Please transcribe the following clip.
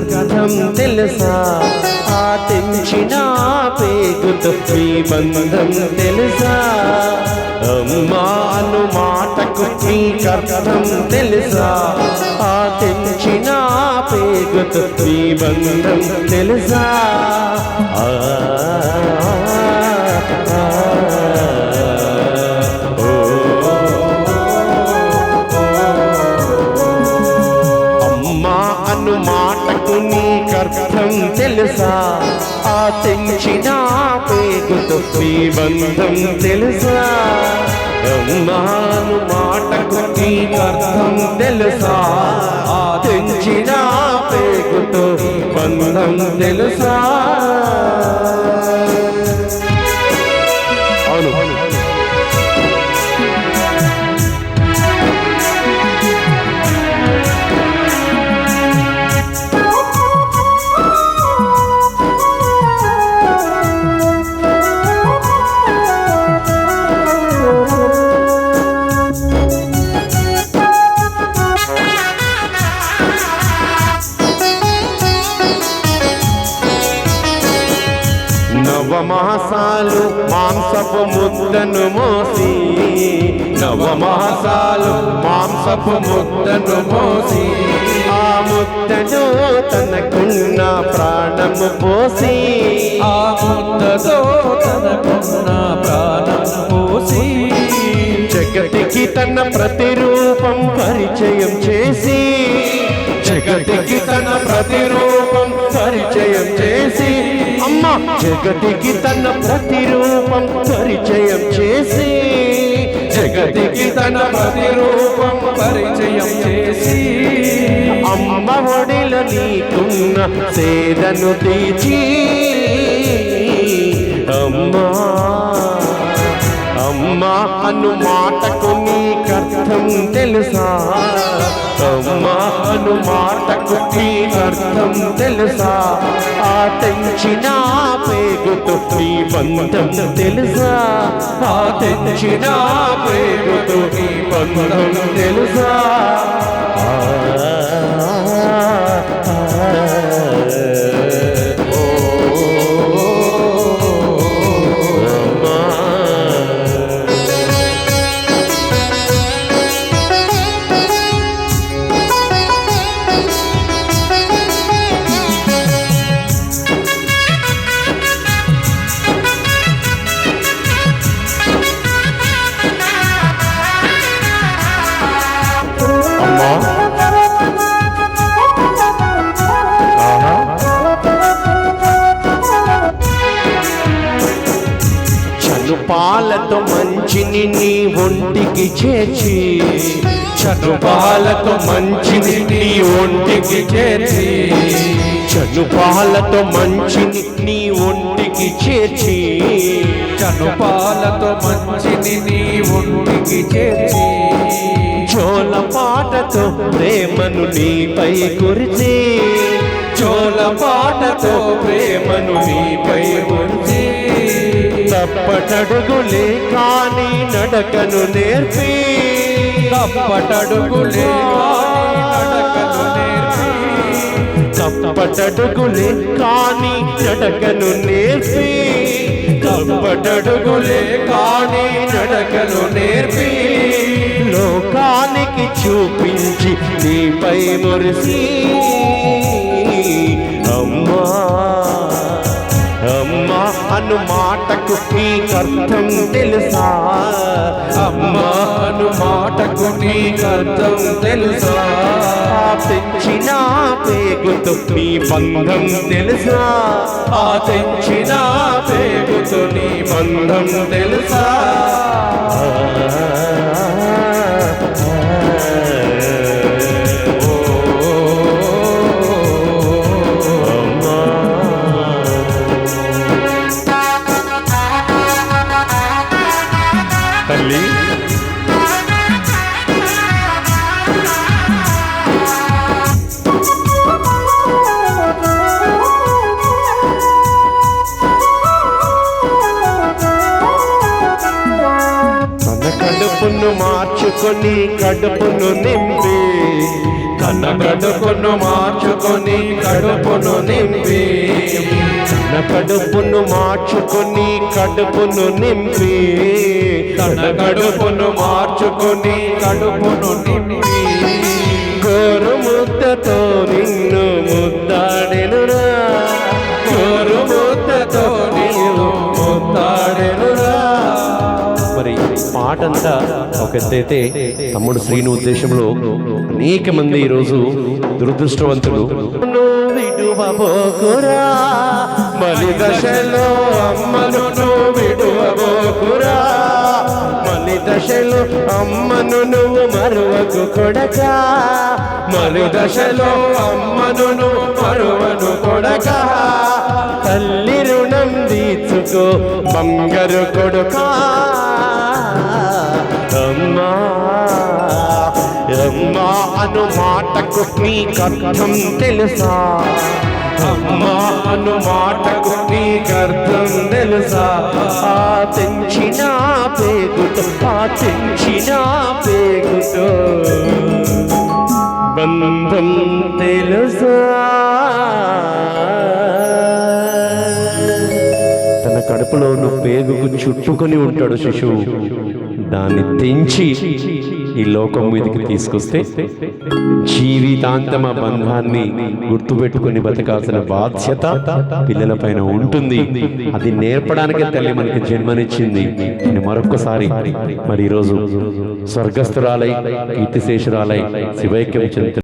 అర్థం తెలుసా? ఆతించిన తెంచిన పేగుతో మీ బంధం తెలుసా అమ్మాను మాటకు నీకర్థం తెలుసా? ఆతించిన తెంచిన పేగుతో మీ బంధం తెలుసా తెలుసా? ఆ తెంచిన పేగుతో మీ బంధం తెలుసా? అమ్మాను మాటకు అర్థం తెలుసా? ఆ తెంచిన పేగుతో బంధం తెలుసా? నవమాసాలు మాంసపు ముద్దను మోసి నవమాసాలు మాంసపు ముద్దను మోసి ఆ ముద్దను తనకున్న ప్రాణము పోసి ఆ ముద్దతో తనకున్న ప్రాణము పోసి జగతికి తన ప్రతిరూపం పరిచయం చేసి జగతికి తన ప్రతిరూపం పరిచయం చేసి అమ్మ జగతికి తన ప్రతిరూపం పరిచయం చేసి జగతికి తన ప్రతిరూపం పరిచయం చేసి అమ్మ ఒడిల నీకున్న సేదను తీర్చి అమ్మా అమ్మా అను మాటకు అర్థం తెలుసా? అమ్మాను మాటకు నీకర్థం తెలుసా? ఆ తెంచిన పేగుతో నీ బంధం తెలుసా? ఆ తెంచిన పేగుతో నీ బంధం తెలుసా? మంచిని నీ ఒంటికి చేర్చి చనుపాలతో మంచిని నీ ఒంటికి చేర్చి చనుపాలతో మంచిని నీ ఒంటికి చేర్చి చనుపాలతో మంచిని నీ ఒంటికి చేర్చి చోల పాటతో ప్రేమను నీపై కురిచి చోల పాటతో ప్రేమను నీపై కురిచి తప్పటడుగులే కాని నడకను నేర్పి. తప్పటడుగులే వాడి నడకను నేర్పి. తప్పటడుగులే కాని నడకను నేర్పి. తప్పటడుగులే కాని నడకను నేర్పి. లోకానికి చూపించి నీపై మురిసి. అను మాటకు నీకర్థం తెలుసా? అమ్మా అను మాటకు నీకర్థం తెలుసా? తెచ్చిన తెంచిన పేగుతో నీ బంధం తెలుసా? ఆ తెచ్చిన పేగుతో నీ బంధం తెలుసా? తల్లి. కడుపును మార్చుకొని కడుపును నింపి. తన కడుపును మార్చుకొని మార్చుకొని కడుపును నింపి. తన కడుపును మార్చుకొని కడుపును నింపి. తన కడుపును మార్చుకొని కడుపును నింపి గోరు ముద్దతో నిన్ను ముద్దాడెనురా. కోరు ముద్దతో నీవు ముద్దాడెనురా. మరి పాట అంతా ఒక ఎత్తైతే తమ్ముడు శ్రీను ఉద్దేశంలో అనేక మంది ఈరోజు దురదృష్టవంతులు. విడువబోకురా. మలి దశలో అమ్మను విడువబోకురా. దశలో అమ్మను నువ్వు మరువకు కొడక. మరు దశలో అమ్మను నువ్వు మరువను కొడక. తల్లి రుణం తీర్చుకో బంగారు కొడుకా. అమ్మా అమ్మా అను మాటకు నీకర్థం తెలుసా? అమ్మా అను మాటకు నీకర్థం తెలుసా? ఆ తెంచిన పేగుతో బంధం తెలుసా? తన కడుపులో పేగుకు చుట్టుకొని ఉంటాడు శిశువు. దాన్ని తెంచి ఈ లోకం మీదకి తీసుకొస్తే జీవితాంతమ బంధాన్ని గుర్తుపెట్టుకుని బతకాల్సిన బాధ్యత పిల్లల పైన ఉంటుంది. అది నేర్పడానికి తల్లి మనకి జన్మనిచ్చింది. నేను మరొకసారి మరి ఈరోజు స్వర్గస్థురాలై కీర్తిశేషురాలై శివైక్యం చెందుతున్నాను